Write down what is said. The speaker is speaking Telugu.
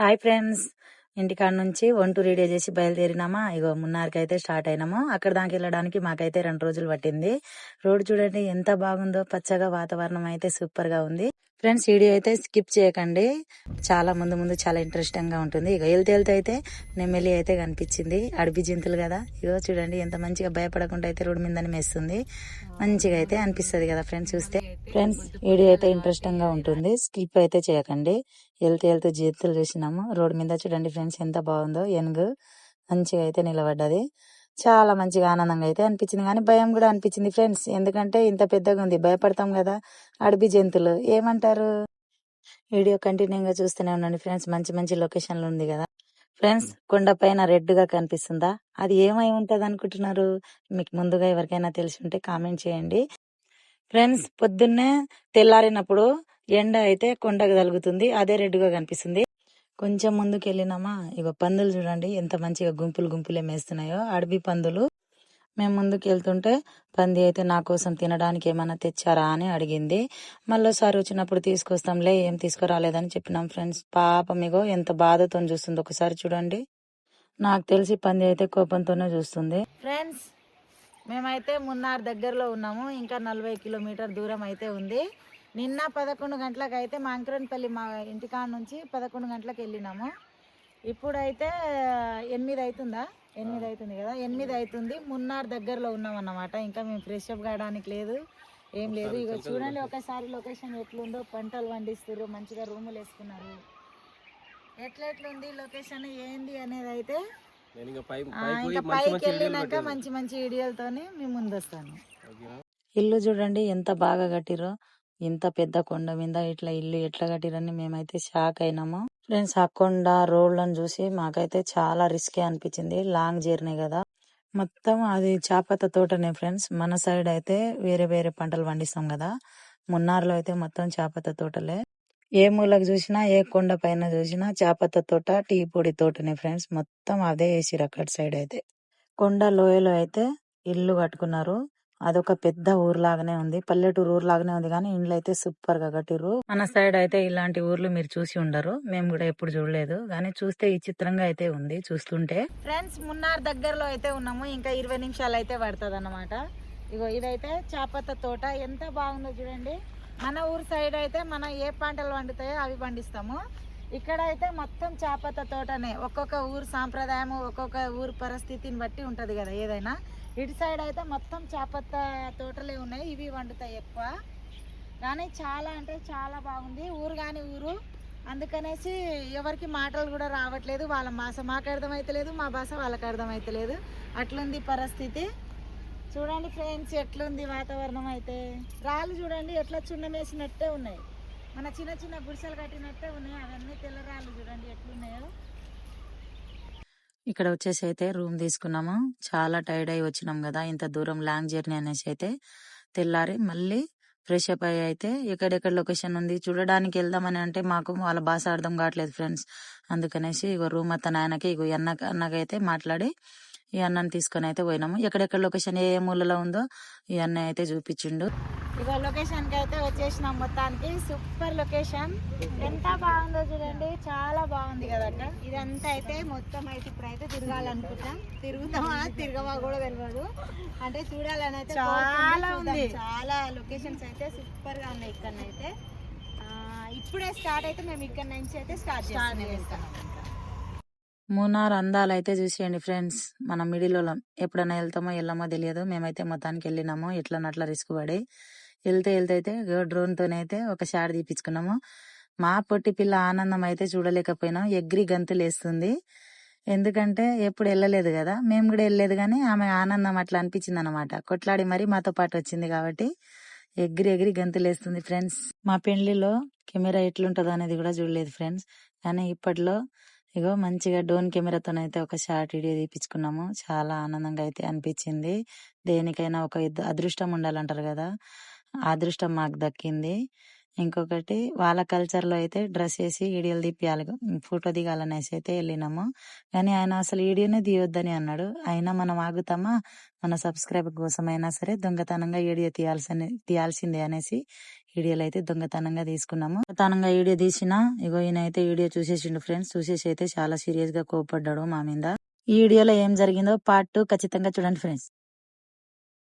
హాయ్ ఫ్రెండ్స్ ఇంటికాడ నుంచి వంటూ రెడీ చేసి బయలుదేరినామా? ఇగో మున్నార్కి అయితే స్టార్ట్ అయినాము. అక్కడ దానికి వెళ్ళడానికి మాకైతే రెండు రోజులు పట్టింది. రోడ్ చూడండి ఎంత బాగుందో. పచ్చగా వాతావరణం అయితే సూపర్గా ఉంది. ఫ్రెండ్స్ వీడియో అయితే స్కిప్ చేయకండి. చాలా ముందు ముందు చాలా ఇంట్రెస్టింగ్గా ఉంటుంది. ఇక వెళ్తే వెళ్తే అయితే నెమ్మలి అయితే కనిపించింది. అడవి జంతువులు కదా. ఇగో చూడండి ఎంత మంచిగా భయపడకుండా అయితే రోడ్డు మీద మేస్తుంది. మంచిగా అయితే అనిపిస్తుంది కదా ఫ్రెండ్స్ చూస్తే. ఫ్రెండ్స్ వీడియో అయితే ఇంట్రెస్టింగ్గా ఉంటుంది. స్కిప్ అయితే చేయకండి. వెళ్తే వెళ్తే జంతువులు చూసినాము. రోడ్డు మీద చూడండి ఫ్రెండ్స్ ఎంత బాగుందో ఎనుగు మంచిగా అయితే నిలబడ్డది. చాలా మంచిగా ఆనందంగా అయితే అనిపించింది. కానీ భయం కూడా అనిపించింది ఫ్రెండ్స్. ఎందుకంటే ఇంత పెద్దగా ఉంది. భయపడతాం కదా. అడవి జంతువులు. ఏమంటారు? వీడియో కంటిన్యూగా చూస్తూనే ఉండండి ఫ్రెండ్స్. మంచి మంచి లొకేషన్లు ఉంది కదా. ఫ్రెండ్స్ కొండ పైన రెడ్గా కనిపిస్తుందా? అది ఏమై ఉంటది అనుకుంటున్నారు? మీకు ముందుగా ఎవరికైనా తెలిసి ఉంటే కామెంట్ చేయండి. ఫ్రెండ్స్ పొద్దున్నే తెల్లారినప్పుడు ఎండ అయితే కొండకు తగులుతుంది. అదే రెడ్గా కనిపిస్తుంది. కొంచెం ముందుకు వెళ్ళినామా ఇక పందులు చూడండి ఎంత మంచిగా గుంపులు గుంపులే మేస్తున్నాయో. అడవి పందులు. మేము ముందుకు వెళ్తుంటే పంది అయితే నా కోసం తినడానికి ఏమైనా తెచ్చారా అని అడిగింది. మళ్ళీసారి వచ్చినప్పుడు తీసుకొస్తాంలే ఏం తీసుకురాలేదని చెప్పినాం ఫ్రెండ్స్. పాప మీగో ఎంత బాధతో చూస్తుంది. ఒకసారి చూడండి. నాకు తెలిసి పంది అయితే కోపంతోనే చూస్తుంది. ఫ్రెండ్స్ మేమైతే మున్నార్ దగ్గరలో ఉన్నాము. ఇంకా నలభై కిలోమీటర్ దూరం అయితే ఉంది. నిన్న పదకొండు గంటలకు అయితే మా అంకరన్పల్లి మా ఇంటికాడ నుంచి పదకొండు గంటలకు వెళ్ళినాము. ఇప్పుడైతే ఎనిమిది అవుతుందా ఎనిమిది అవుతుంది కదా? ఎనిమిది అవుతుంది మున్నార్ దగ్గరలో ఉన్నాం అన్నమాట ఇంకా మేము ఫ్రెష్ అప్ కావడానికి లేదు. ఏం లేదు. ఇక చూడండి ఒకసారి లొకేషన్ ఎట్లుందో పంటలు పండిస్తారు మంచిగా రూములు వేసుకున్నారు. ఎట్లా ఎట్లుంది లొకేషన్? ఏంది అనేది అయితే ఇంకా పైకి వెళ్ళినాక మంచి మంచి వీడియోలతోని మేము ముందు వస్తాను ఇల్లు చూడండి ఎంత బాగా కట్టిరో ఇంత పెద్ద కొండ మీద ఇట్లా ఇల్లు ఎట్లా కట్టిరని మేమైతే షాక్ అయినాము. ఫ్రెండ్స్ ఆ కొండ రోడ్లను చూసి మాకైతే చాలా రిస్కే అనిపించింది. లాంగ్ జర్నీ కదా. మొత్తం అది చాపత తోటనే ఫ్రెండ్స్. మన సైడ్ అయితే వేరే వేరే పంటలు పండిస్తాం కదా. మున్నార్లో అయితే మొత్తం చాపత తోటలే. ఏ మూలకు చూసినా ఏ కొండ పైన చూసినా చాపత తోట టీ పొడి తోటనే ఫ్రెండ్స్. మొత్తం అదే వేసిరు అక్కడ సైడ్ అయితే. కొండ లోయలో అయితే ఇల్లు కట్టుకున్నారు. అదొక పెద్ద ఊర్లాగానే ఉంది. పల్లెటూరు ఊర్లాగానే ఉంది కానీ ఇండ్లు అయితే సూపర్గా కట్టిరు మన సైడ్ అయితే ఇలాంటి ఊర్లు మీరు చూసి ఉండరు. మేము కూడా ఎప్పుడు చూడలేదు. కానీ చూస్తే ఈ చిత్రంగా అయితే ఉంది చూస్తుంటే. ఫ్రెండ్స్ మున్నార్ దగ్గరలో అయితే ఉన్నాము. ఇంకా ఇరవై నిమిషాలు అయితే పడుతుంది అన్నమాట ఇగో ఇదైతే చాపత్త తోట. ఎంత బాగుందో చూడండి. మన ఊరు సైడ్ అయితే మనం ఏ పంటలు పండుతాయో అవి పండిస్తాము. ఇక్కడ అయితే మొత్తం చాపత్త తోటనే. ఒక్కొక్క ఊరు సాంప్రదాయం ఒక్కొక్క ఊరు పరిస్థితిని బట్టి ఉంటది కదా ఏదైనా. ఇటు సైడ్ అయితే మొత్తం చేపత్త తోటలే ఉన్నాయి. ఇవి వండుతాయి ఎక్కువ. కానీ చాలా అంటే చాలా బాగుంది. ఊరు కానీ ఊరు. అందుకనేసి ఎవరికి మాటలు కూడా రావట్లేదు. వాళ్ళ భాష మాకు అర్థమవుతలేదు మా భాష వాళ్ళకి అర్థమవుతలేదు అట్లుంది పరిస్థితి. చూడండి ఫ్రెండ్స్ ఎట్లుంది వాతావరణం అయితే. రాళ్ళు చూడండి ఎట్లా చున్నమేసినట్టే ఉన్నాయి. మన చిన్న చిన్న గుడిసెలు కట్టినట్టే ఉన్నాయి. అవన్నీ తెల్ల రాళ్ళు చూడండి ఎట్లున్నాయో. ఇక్కడ వచ్చేసి అయితే రూమ్ తీసుకున్నాము. చాలా టైర్డ్ అయి వచ్చినాం కదా ఇంత దూరం లాంగ్ జర్నీ అనేసి అయితే తెల్లారి మళ్ళీ ఫ్రెష్ అప్ అయ్యి అయితే ఎక్కడెక్కడ లొకేషన్ ఉంది చూడడానికి వెళ్దామని అంటే మాకు వాళ్ళ భాష అర్థం కావట్లేదు ఫ్రెండ్స్. అందుకనేసి ఇగో రూమ్ అత్త నాయనకి ఇగో అన్న అన్నకైతే మాట్లాడి ఈ అన్నని తీసుకొని అయితే పోయినాము. ఎక్కడెక్కడ లొకేషన్ ఏ మూలలో ఉందో ఈ అన్న అయితే చూపించిండు. ఇక లొకేషన్కి అయితే వచ్చేసినాం మొత్తానికి. సూపర్ లొకేషన్ ఎంత బాగుందో చూడండి. చాలా బాగుంది కదక్క. ఇదంతా అయితే మొత్తం అయితే ఇప్పుడైతే తిరగాలనుకుంటాం తిరుగుతామా? తిరగవా కూడా తెలియదు అంటే చూడాలని అయితే చాలా ఉంది. చాలా లొకేషన్స్ అయితే సూపర్గా ఉన్నాయి ఇక్కడ అయితే ఇప్పుడే స్టార్ట్ అయితే మేము ఇక్కడ నుంచి అయితే స్టార్ట్ చేస్తాం మూనార్ అందాలు అయితే చూసేయండి ఫ్రెండ్స్ మన మిడిల్ ఎప్పుడైనా వెళ్తామో వెళ్ళామో తెలియదు. మేమైతే మొత్తానికి వెళ్ళినాము. ఇట్లా నట్లా రిస్క్ పడి. వెళ్తే వెళ్తే అయితే ఒక షాట్ తీపించుకున్నాము మా పొట్టి పిల్ల ఆనందం అయితే చూడలేకపోయినాం. ఎగ్రి గంతులు వేస్తుంది. ఎందుకంటే ఎప్పుడు వెళ్ళలేదు కదా. మేము కూడా వెళ్ళలేదు కానీ ఆమె ఆనందం అట్లా అనిపించింది అనమాట కొట్లాడి మరి మాతో పాటు వచ్చింది కాబట్టి ఎగిరి ఎగిరి గంతులు వేస్తుంది ఫ్రెండ్స్. మా పెళ్ళిలో కెమెరా ఎట్లుంటుందో అనేది కూడా చూడలేదు ఫ్రెండ్స్. కానీ ఇప్పట్లో ఇగో మంచిగా డ్రోన్ కెమెరాతోనైతే ఒక షార్ట్ వీడియో తీపించుకున్నాము చాలా ఆనందంగా అయితే అనిపించింది. దేనికైనా ఒక అదృష్టం ఉండాలంటారు కదా. అదృష్టం మాకు దక్కింది. ఇంకొకటి వాళ్ళ కల్చర్లో అయితే డ్రెస్ వేసి వీడియోలు తీపియాలి ఫోటో దిగాలనేసి అయితే వెళ్ళినాము. కానీ ఆయన అసలు వీడియోనే తీయొద్దని అన్నాడు. అయినా మనం ఆగుతామా? మన సబ్స్క్రైబర్ కోసమైనా సరే దొంగతనంగా వీడియో తీయాల్సి తీయాల్సిందే అనేసి వీడియోలు అయితే దొంగతనంగా తీసుకున్నాము. దొంగతనంగా వీడియో తీసిన ఇగో ఈయన అయితే వీడియో చూసేసిండు ఫ్రెండ్స్. చూసేసి అయితే చాలా సీరియస్గా కోపడ్డాడు మా మీద. ఈ వీడియోలో ఏం జరిగిందో పార్ట్ టూ ఖచ్చితంగా చూడండి ఫ్రెండ్స్.